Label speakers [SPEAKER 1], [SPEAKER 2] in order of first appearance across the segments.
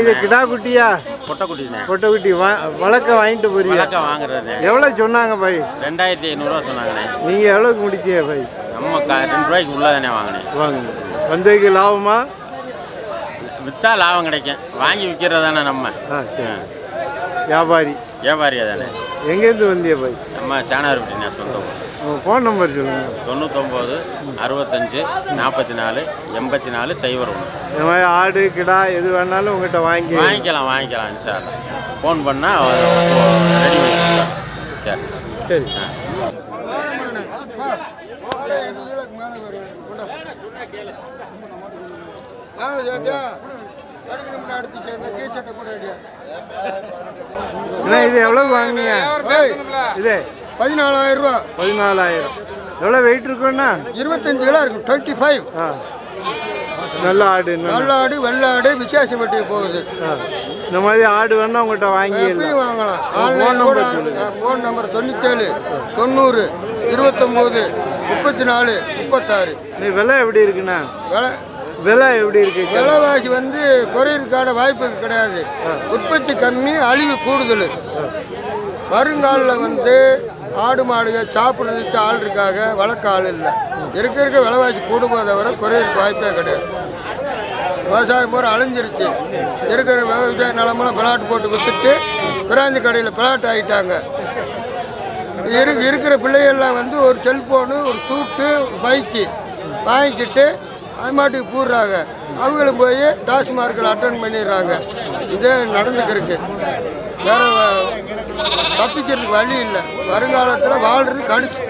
[SPEAKER 1] இது கிடா குட்டியா?
[SPEAKER 2] பொட்டைக்குட்டிண்ணே
[SPEAKER 1] கொட்டை குட்டி வா வழக்க வாங்கிட்டு போறீங்க.
[SPEAKER 2] வழக்கம் வாங்குறது.
[SPEAKER 1] எவ்வளோ சொன்னாங்க பாய்?
[SPEAKER 2] ரெண்டாயிரத்தி ஐநூறுரூவா சொன்னாங்கண்ணே.
[SPEAKER 1] நீங்கள் எவ்வளோக்கு முடிச்சிய பாய்?
[SPEAKER 2] நம்ம க ரெண்டு ரூபாய்க்கு உள்ளதானே வாங்கினேன்
[SPEAKER 1] வாங்க. வந்ததுக்கு லாபமா?
[SPEAKER 2] விற்றா லாபம் கிடைக்கும். வாங்கி விற்கிறது தானே நம்ம.
[SPEAKER 1] ஆ சரி. வியாபாரி.
[SPEAKER 2] வியாபாரியா தானே
[SPEAKER 1] எங்கேருந்து வந்திய பாய்?
[SPEAKER 2] நம்ம சேனார்பட்டிண்ணே சொந்தம்
[SPEAKER 1] ஃபோன் நம்பர் சொல்லுங்கள்
[SPEAKER 2] தொண்ணூத்தொம்பது அறுபத்தஞ்சு நாற்பத்தி நாலு எண்பத்தி நாலு சைபர் ஒன்று.
[SPEAKER 1] இந்த மாதிரி ஆடு கிடா எது வேணாலும் உங்கள்கிட்ட வாங்கி
[SPEAKER 2] வாங்கிக்கலாம் வாங்கிக்கலாம் இன்ஷால்லா ஃபோன் பண்ணால் ரெடி. சரி.
[SPEAKER 1] சரி அண்ணா இது எவ்வளோக்கு வாங்குனீங்க? இது
[SPEAKER 3] பதினாலாயிரம் ரூபா.
[SPEAKER 1] பதினாலாயிரம். எவ்வளோ வெயிட் இருக்குண்ணா
[SPEAKER 3] இருபத்தஞ்சு கிலோ இருக்கும் டுவெண்ட்டி ஃபைவ்
[SPEAKER 1] நல்ல ஆடு என்ன
[SPEAKER 3] வெள்ளாடு வெள்ளாடு விசேஷப்பட்டி போகுது.
[SPEAKER 1] இந்த மாதிரி ஆடு வேணா உங்கள்கிட்ட வாங்கி
[SPEAKER 3] வாங்கலாம். ஆன்லைன் கூட. ஃபோன் நம்பர் தொண்ணூற்றேழு தொண்ணூறு இருபத்தொம்போது முப்பத்தி நாலு முப்பத்தாறு
[SPEAKER 1] விலை எப்படி இருக்குண்ணா?
[SPEAKER 3] விலை?
[SPEAKER 1] விலை எப்படி இருக்கு
[SPEAKER 3] விலைவாசி வந்து குறையிறதுக்கான வாய்ப்பு கிடையாது. உற்பத்தி கம்மி அழிவு கூடுதல். வருங்காலில் வந்து ஆடு மாடுகள் சாப்பிட்றதுக்கு ஆள் இருக்காங்க வளர்க்க ஆள் இல்லை. இருக்க இருக்க விலைவாசி கூடுமா தவிர குறையிறதுக்கு வாய்ப்பே கிடையாது. விவசாயம் பூரா அழிஞ்சிருச்சு. இருக்கிற விவசாய நிலமெல்லாம் பிளாட் போட்டு விற்றுட்டு பிராந்தி கடையில் பிளாட் ஆகிட்டாங்க இரு இருக்கிற பிள்ளைகள்லாம் வந்து ஒரு செல்ஃபோனு ஒரு சூட்டு பைக்கு வாங்கிக்கிட்டு அம்மாட்டுக்கு மாட்டுக்கு பூடுறாங்க அவங்களும் போய் டாஸ்மார்க்கில் அட்டன் பண்ணிடுறாங்க. இதே நடந்துக்கிருக்கு. வேற தப்பிக்கிறதுக்கு வழி இல்லை. வருங்காலத்தில் வாழ்றது கடிச்சு.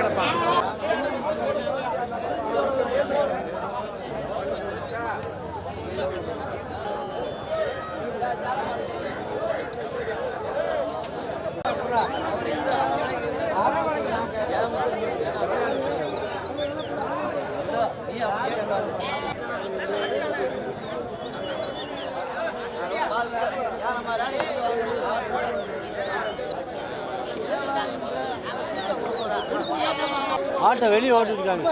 [SPEAKER 1] ஆட்டை வெளியே ஓட்டிருக்காங்க.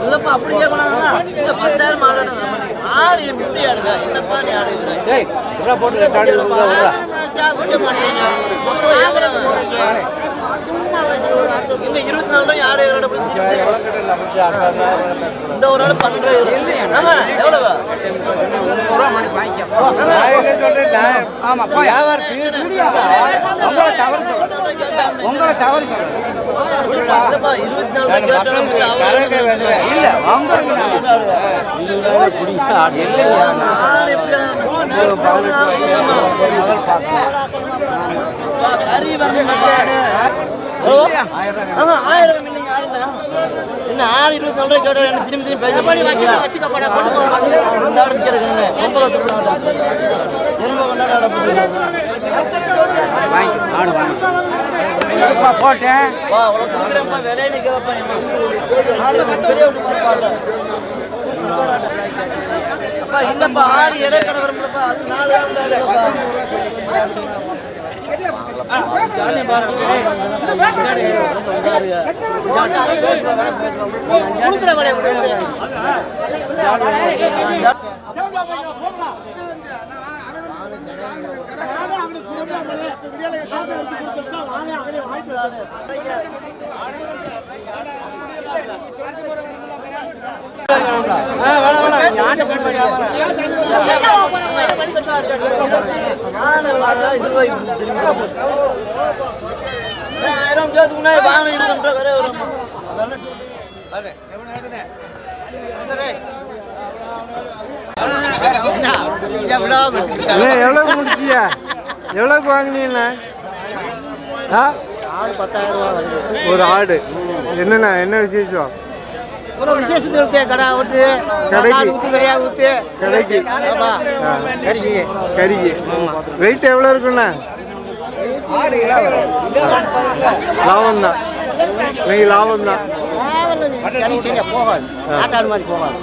[SPEAKER 4] இல்லப்பா அப்படி கேட்கலாங்களா இல்ல பத்தாயிரம் ஆடு ஆடு எப்படி ஆடுங்க என்னப்பா நீ ஆடு இந்த இருபத்தி நாலு ரூபாய் ஆடு இந்த ஒரு ஆள் பன்னெண்டு எவ்வளவு?
[SPEAKER 1] நான் என்ன சொல்றேன் நான் ஆமா வியாபாரத்துக்கு
[SPEAKER 4] உங்களை தவறு உங்களை தவறு கேட்டா
[SPEAKER 1] இல்ல
[SPEAKER 4] ஆடு. என்ன ஆறு இருபத்தி நாலு ரூபாய் கேட்டா என்ன திரும்பி திரும்பி பேச மாட்டீங்க இந்த
[SPEAKER 5] போட்டேன்
[SPEAKER 4] வா அவ்வளோ இல்லப்பா ஆறு எடை வரும்லப்பா அது நாலு ஆயிரம் ஜோத்துக்கு முன்னாடி வாகனம் இருக்குன்ற வேற
[SPEAKER 1] முடிச்சியா எவ்வளவுக்கு வாங்கினீங்கண்ணே ஆ?
[SPEAKER 3] ஆடு பத்தாயிரம் ரூபா
[SPEAKER 1] ஒரு ஆடு. என்னண்ணா என்ன விசேஷம்?
[SPEAKER 3] ஒரு விசேஷத்துக்கு கடை விட்டு
[SPEAKER 1] கடைக்கு.
[SPEAKER 3] ஊற்றி கடையாக ஊற்றி
[SPEAKER 1] கடைக்கு.
[SPEAKER 3] ஆமா. கறிக்கு.
[SPEAKER 1] கறிக்கு. வெயிட் எவ்வளோ இருக்குண்ணா? லாபம் தான் இன்னைக்கு லாபம் தான்
[SPEAKER 4] போகாது. மாதிரி போகாது.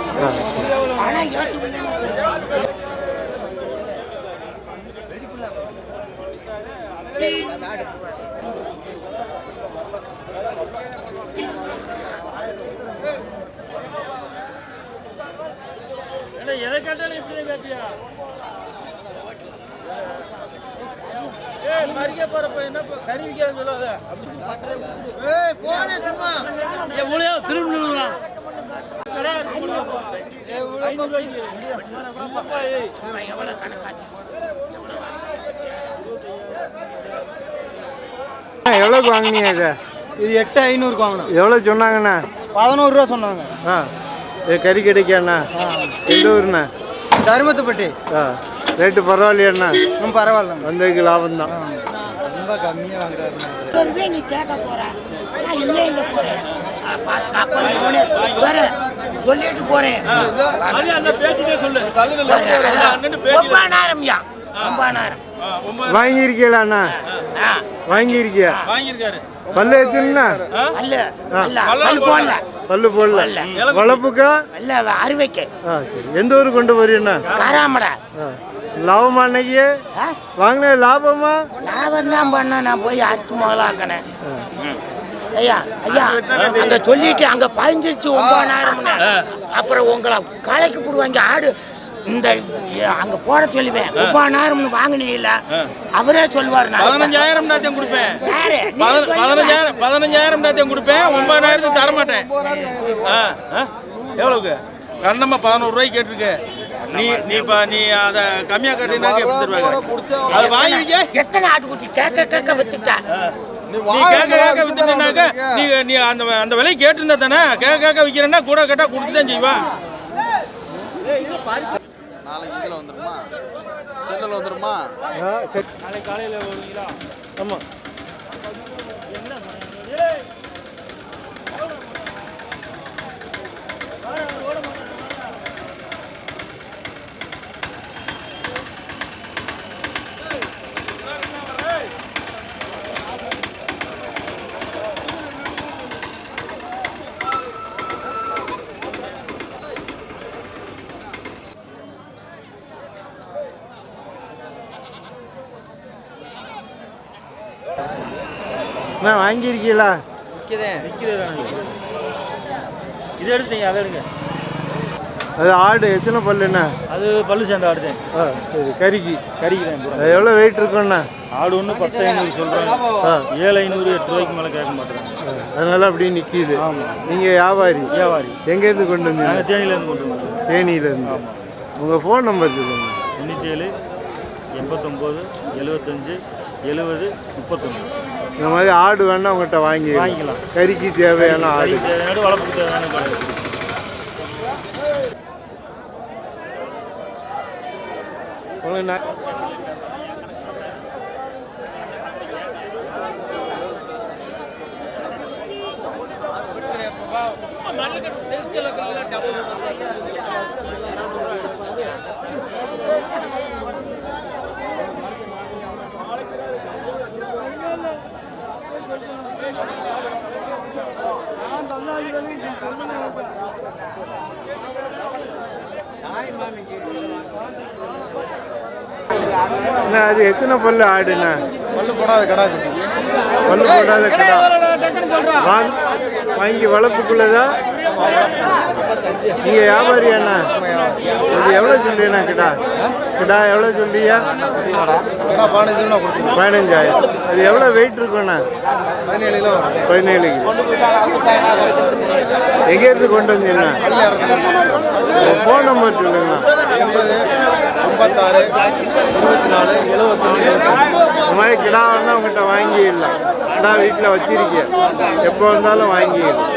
[SPEAKER 1] எவ்வளோக்கு வாங்கினீங்க இதை?
[SPEAKER 5] இது எட்டு ஐநூறுக்கு வாங்கினோம்.
[SPEAKER 1] எவ்வளோ சொன்னாங்கண்ணா?
[SPEAKER 5] பதினோரு ரூபா சொன்னாங்க.
[SPEAKER 1] ஆ. இது கறி கிடைக்காண்ணா எந்த ஊருண்ணா?
[SPEAKER 5] தருமத்துப்பட்டி.
[SPEAKER 1] ஆ. ரேட்டு பரவாயில்லையாண்ணா?
[SPEAKER 5] ரொம்ப பரவாயில்ல
[SPEAKER 1] வந்ததுக்கு லாபம் தான்.
[SPEAKER 5] ரொம்ப கம்மியாக வாங்குறாரு
[SPEAKER 6] சொல்லிட்டு போறேன். ஒன்பதாயிரம்யா ஒன்பதாயிரம்
[SPEAKER 1] வாங்கியிருக்கீங்களாண்ணா வாங்கியிருக்கியா?
[SPEAKER 2] வாங்கியிருக்காரு.
[SPEAKER 1] பல்லு எத்தனைண்ணா?
[SPEAKER 6] அல்ல
[SPEAKER 1] ஆ.
[SPEAKER 6] அல்ல பல் போடல.
[SPEAKER 1] பல்லு போடல. வளர்ப்புக்கா
[SPEAKER 6] அல்ல அறுவைக்கு.
[SPEAKER 1] எந்த ஊருக்கு கொண்டு போறீங்கண்ணா
[SPEAKER 6] காராமடா.
[SPEAKER 1] லாபமா அன்னைக்கு? வாங்கின லாபமா?
[SPEAKER 6] லாபம் தான் பண்ண நான் போய் அறுத்து முதலாக்கினேன் ஐயா ஐயா அங்க சொல்லிட்டு அங்க பதிஞ்சிருச்சு ஒன்பதாயிரம்னு. அப்புறம் உங்களை கலைக்கு போடுவாங்க. ஆடு இந்த அங்க போட சொல்லுவேன். ஒன்பதாயிரம்னு வாங்கினீங்கள அவரே சொல்லுவார்
[SPEAKER 2] பதினஞ்சாயிரம் நாத்தையும் கொடுப்பேன். பதினஞ்சாயிரம் பதினஞ்சாயிரம் நாத்தையும் கொடுப்பேன். ஒன்பதாயிரத்துக்கு தர மாட்டேன். எவ்வளவுக்கு? கண்ணம்மா பதினோரு ரூபாய்க்கு கேட்டிருக்கு. நீ நீ இப்போ நீ அதை கம்மியாக கட்டினாக்க எப்படி தருவாங்க? அது வாங்கிக்க
[SPEAKER 6] எத்தனை ஆட்டுக்குட்டி கேட்க கேட்க வித்துட்டா.
[SPEAKER 2] நீ கேட்க கேட்க வித்துட்டேனாக்க நீ நீ அந்த அந்த விலை கேட்டிருந்தா தானே கேட்க கேட்க விற்கிறேன்னா கூட கேட்டால் கொடுத்து தான் செய்வா.
[SPEAKER 7] நாளைக்கு இதில் வந்துருமா? செல்லில் வந்துருமா?
[SPEAKER 1] ஆமாம் அண்ணா வாங்கியிருக்கீங்களா?
[SPEAKER 5] இது எடுத்துட்டீங்க அதை எடுங்க.
[SPEAKER 1] அது ஆடு எத்தனை பல்லுண்ணா
[SPEAKER 5] அது பல்லு சேர்ந்த ஆடு தான்
[SPEAKER 1] ஆ சரி கறிக்கு.
[SPEAKER 5] கறிக்கிறேன்
[SPEAKER 1] அது எவ்வளோ வெயிட் இருக்குண்ணா
[SPEAKER 5] ஆடு ஒன்று பத்து ஐநூறு சொல்கிறாங்க
[SPEAKER 1] ஆ
[SPEAKER 5] ஏழு ஐநூறு எட்டு ரூபாய்க்கு மேலே கேட்க மாட்டேறாங்க.
[SPEAKER 1] அதனால அப்படியே நிற்கிது
[SPEAKER 5] ஆமாம்
[SPEAKER 1] நீங்கள் வியாபாரி?
[SPEAKER 5] வியாபாரி.
[SPEAKER 1] எங்கேருந்து கொண்டு வந்தீங்க?
[SPEAKER 5] நாங்கள் தேனியிலேருந்து கொண்டு வந்தோம்.
[SPEAKER 1] தேனியிலேருந்து. உங்கள் ஃபோன் நம்பர் சொல்லுங்க.
[SPEAKER 5] தொண்ணூற்றி ஏழு எண்பத்தொம்போது எழுபத்தஞ்சு எழுபது முப்பத்தொன்று
[SPEAKER 1] இந்த மாதிரி ஆடு வேணா உங்கள்கிட்ட வாங்கி
[SPEAKER 5] வாங்கிக்கலாம்.
[SPEAKER 1] கறிக்கு தேவையான ஆடு.
[SPEAKER 5] தேவையான வளர்ப்புக்கு தேவையான
[SPEAKER 1] உங்களுக்கு அது எத்தனை பல்லு ஆடுண்ணா?
[SPEAKER 5] பல்லு போடாத கடை
[SPEAKER 1] பல்லு போடாத கடா. வாங்க வாங்கி வளர்ப்புக்குள்ளதா? நீங்க வியாபாரி அண்ணா. இது எவ்வளோ சொல்றீண்ணா கிடா? கிடா எவ்வளோ சொல்றியா
[SPEAKER 5] கொடுத்துருங்க
[SPEAKER 1] பதினஞ்சாயிரம் அது எவ்வளோ வெயிட் இருக்குண்ணா
[SPEAKER 5] பதினேழு
[SPEAKER 1] எங்கேருந்து கொண்டு வந்தீங்கண்ணா ஃபோன் நம்பர் சொல்லுங்கண்ணா
[SPEAKER 5] ஐம்பத்தாறு இருபத்தி நாலு எழுபத்தொன்று
[SPEAKER 1] இந்த மாதிரி கிடா வந்தால் உங்கள்கிட்ட வாங்கிடலாம் கிடா வீட்டில் வச்சிருக்கீங்க எப்போ வந்தாலும் வாங்கிடலாம்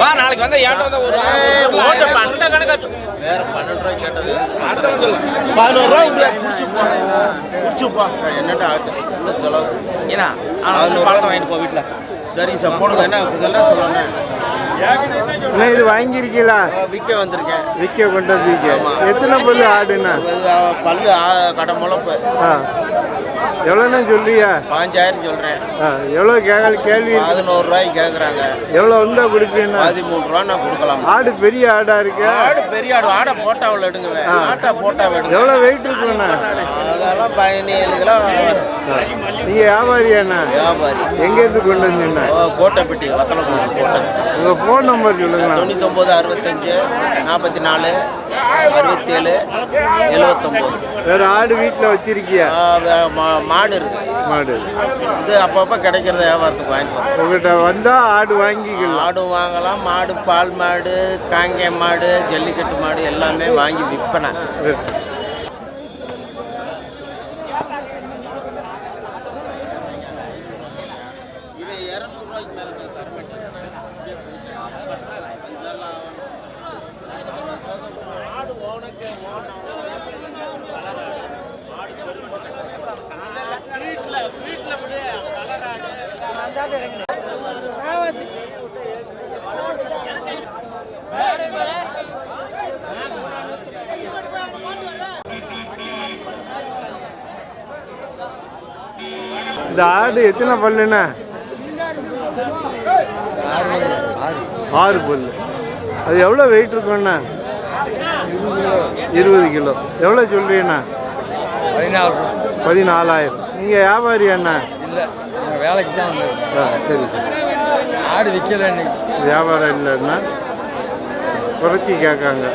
[SPEAKER 2] வா நாளைக்கு வந்து வந்து ஒரு அந்த கணக்கா வேற பன்னெண்டு ரூபாய் கேட்டது.
[SPEAKER 6] பதினோரு ரூபாய் இப்படியா
[SPEAKER 2] என்னட்ட ஆட்டு செலவு.
[SPEAKER 6] ஏன்னா
[SPEAKER 2] பழத்தை வாங்கிட்டு போ வீட்டில் சரி சார் போடுங்க. என்ன சொல்ல சொல்லணும்
[SPEAKER 1] இது வாங்கியிருக்கீங்களா?
[SPEAKER 8] விற்க வந்திருக்கேன்.
[SPEAKER 1] விற்க கொண்டு வந்திருக்கீங்க. எத்தனை பல்லு ஆடுண்ணா?
[SPEAKER 8] பல்லு கடை முளப்பு.
[SPEAKER 1] ஆ எவ்வளோண்ணா சொல்றியா
[SPEAKER 8] பாஞ்சாயிரம் சொல்றேன்.
[SPEAKER 1] ஆ எவ்வளோ கேள்வி கேள்வி?
[SPEAKER 8] பதினோரு ரூபாய்க்கு கேட்குறாங்க.
[SPEAKER 1] எவ்வளோ வந்தா கொடுப்பீங்கண்ணா
[SPEAKER 8] பதிமூணு ரூபா நான் கொடுக்கலாம்.
[SPEAKER 1] ஆடு பெரிய ஆடா இருக்கு.
[SPEAKER 8] ஆடு பெரிய ஆடு ஆடை போட்டாவில் எடுங்குவேன் ஆட்டை போட்டாவை எடுங்க.
[SPEAKER 1] எவ்வளோ வெயிட் இருக்குண்ணா?
[SPEAKER 8] அதெல்லாம் பதினேழு கிலோ.
[SPEAKER 1] நீங்க வியாபாரியாண்ணா?
[SPEAKER 8] வியாபாரி.
[SPEAKER 1] எங்கேருந்து கொண்டு வந்தீங்கண்ணா?
[SPEAKER 8] கோட்டைப்பட்டி வத்தலக்குடி கோட்டை.
[SPEAKER 1] உங்க ஃபோன் நம்பர் சொல்லுங்கண்ணா.
[SPEAKER 8] தொண்ணூத்தொம்பது அறுபத்தஞ்சு நாற்பத்தி நாலு அறுபத்தேழு எழுவத்தொம்போது.
[SPEAKER 1] வேற ஆடு வீட்டில் வச்சிருக்கியா?
[SPEAKER 8] மாடு இருக்கு.
[SPEAKER 1] மாடு.
[SPEAKER 8] இது அப்பப்போ கிடைக்கிறத வியாபாரத்துக்கு வாங்கிட்டு வரோம்.
[SPEAKER 1] உங்ககிட்ட வந்தா ஆடு வாங்கிக்கலாம்.
[SPEAKER 8] ஆடும் வாங்கலாம். மாடு பால் மாடு காங்கேய மாடு ஜல்லிக்கட்டு மாடு எல்லாமே வாங்கி விற்பனை.
[SPEAKER 1] இந்த ஆடு எத்தனை பல்லுண்ணா? ஆறு பல்லு. அது எவ்வளோ வெயிட் இருக்குண்ணா இருபது கிலோ. எவ்வளோ சொல்றீங்கண்ணா? பதினாலாயிரம். நீங்கள் வியாபாரி அண்ணா?
[SPEAKER 5] வேலைக்கு தான்
[SPEAKER 1] சரி.
[SPEAKER 5] ஆடு விற்கல
[SPEAKER 1] வியாபாரம் இல்லைன்னா குறைச்சி கேட்காங்க.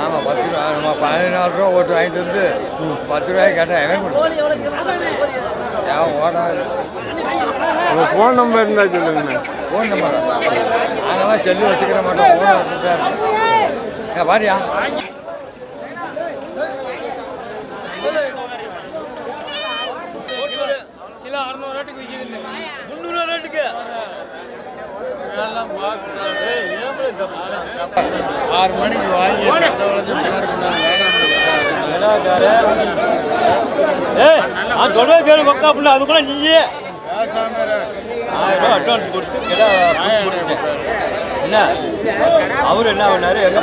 [SPEAKER 5] ஆமாம் பத்து ரூபா நம்ம பதினாலு ரூபா ஓட்டு வாங்கிட்டு வந்து பத்து ரூபாய்க்கு கேட்டால் ஓடாது
[SPEAKER 1] உங்கள் ஃபோன் நம்பர் இருந்தால் சொல்லுங்கண்ணா.
[SPEAKER 5] ஃபோன் நம்பர் நாங்களாம் செல்லு வச்சுக்கிற மாட்டோம். ஃபோன் வச்சுட்டு தான் இருக்கோம் ஏன் பாரியா
[SPEAKER 9] ஆறு மணிக்கு வாங்கி
[SPEAKER 10] சொல்றது கேளு பக்கா அப்படின்னு அதுக்குள்ள நீ ஆயிரம் ரூபா அட்வான்ஸ் கொடுத்து கிடா புக் கொடுத்துட்டேன். என்ன? அவரு என்ன பண்ணாரு? எங்க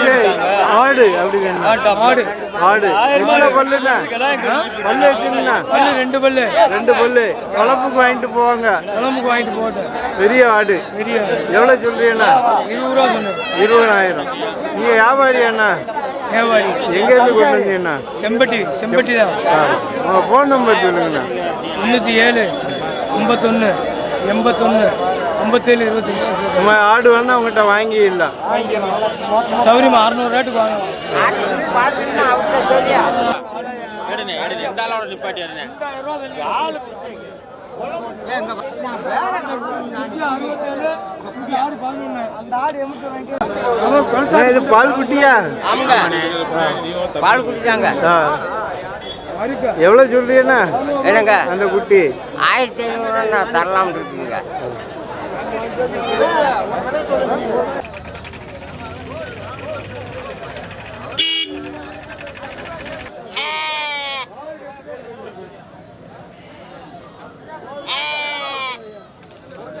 [SPEAKER 1] இது ஆடு அப்படி
[SPEAKER 10] ஆடு.
[SPEAKER 1] ஆடு பல்லுண்ணா? பல்லு வச்சுருங்கண்ணா
[SPEAKER 10] பல்லு ரெண்டு பல்லு.
[SPEAKER 1] ரெண்டு பல்லு. வளர்ப்புக்கு வாங்கிட்டு போவாங்க.
[SPEAKER 10] குழம்புக்கு வாங்கிட்டு போட்டேன்
[SPEAKER 1] பெரிய ஆடு.
[SPEAKER 10] பெரிய
[SPEAKER 1] எவ்வளோ சொல்றீங்கண்ணா?
[SPEAKER 10] இருபது ரூபா சொன்னேன்.
[SPEAKER 1] இருபதாயிரம். நீங்க வியாபாரி அண்ணா.
[SPEAKER 10] வியாபாரி.
[SPEAKER 1] எங்கேருந்து கொண்டு வந்தீங்கண்ணா
[SPEAKER 10] செம்பட்டி செம்பட்டி தான்.
[SPEAKER 1] உங்க ஃபோன் நம்பர் சொல்லுங்கண்ணா.
[SPEAKER 10] முந்நூற்றி ஏழு ஐம்பத்தொன்று எண்பத்தொன்று ஐம்பத்தேழு இருபத்தஞ்சி.
[SPEAKER 1] நம்ம ஆடு வேணா உங்கள்கிட்ட வாங்கிடலாம்.
[SPEAKER 10] சௌரியமா அறுநூறு ரேட்டுக்கு
[SPEAKER 1] அண்ணா, இது பால் குட்டியா?
[SPEAKER 8] பால் குடிச்சாங்க
[SPEAKER 1] ஆ. எவ்வளோ சொல்றீங்கண்ணா
[SPEAKER 8] என்னங்க?
[SPEAKER 1] அந்த குட்டி.
[SPEAKER 8] ஆயிரத்தி ஐநூறுவா நான் தரலாம் இருக்குங்க.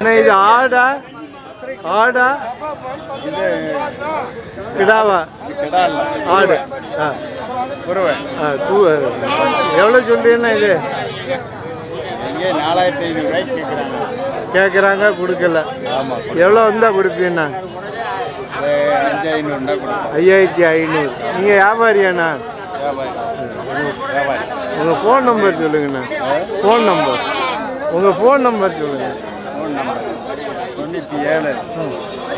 [SPEAKER 1] இது ஆடா. ஆடா. கிடாவா? ஆடு. ஆ. ஆ தூ எவ்வளோ சொல்றீங்கண்ணா இது?
[SPEAKER 9] இங்கே நாலாயிரத்தி ஐநூறுரூவாய்க்கு கேட்குறாங்க.
[SPEAKER 1] கேட்குறாங்க கொடுக்கல. எவ்வளோ வந்தால் கொடுப்பீங்கண்ணா? ஐயாயிரத்தி ஐநூறு. நீங்கள் வியாபாரியாண்ணா? உங்கள் ஃபோன் நம்பர் சொல்லுங்கண்ணா. ஃபோன் நம்பர் உங்கள் ஃபோன் நம்பர் சொல்லுங்கள்
[SPEAKER 9] நம்பர் தொண்ணூற்றி ஏழு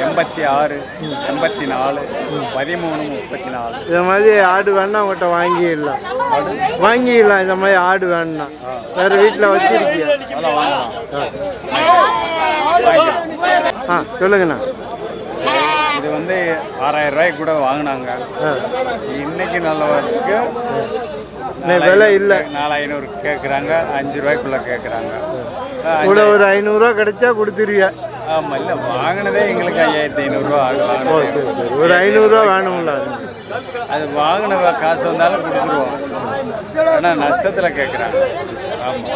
[SPEAKER 9] எண்பத்தி ஆறு எண்பத்தி நாலு பதிமூணு முப்பத்தி நாலு.
[SPEAKER 1] இந்த மாதிரி ஆடு வேணா உங்கள்கிட்ட வாங்கிடலாம். வாங்கிடலாம் இந்த மாதிரி ஆடு வேணும்னா வேறு வீட்டில் வச்சிருக்கியா? ஆ சொல்லுங்கண்ணா.
[SPEAKER 9] இது வந்து ஆறாயிரம் ரூபாய்க்கு கூட வாங்கினாங்க. இன்னைக்கு நல்லவருக்கு
[SPEAKER 1] இன்னைக்கு விலை இல்லை.
[SPEAKER 9] நாலு ஐநூறு கேட்குறாங்க அஞ்சு ரூபாய்க்குள்ள கேட்குறாங்க
[SPEAKER 1] கூட ஒரு ஐநூறுரூவா கிடைச்சா கொடுத்துருவியா?
[SPEAKER 9] ஆமாம் இல்லை வாங்கினதே எங்களுக்கு ஐயாயிரத்தி ஐநூறுரூவா ஆகும்.
[SPEAKER 1] ஓ
[SPEAKER 9] வாங்கினதே.
[SPEAKER 1] சரி சரி. ஒரு ஐநூறுரூவா வேணும்ல.
[SPEAKER 9] அது வாங்கின காசு வந்தாலும் கொடுத்துருவோம். ஆனால் நஷ்டத்தில் கேட்குறாங்க ஆமாம்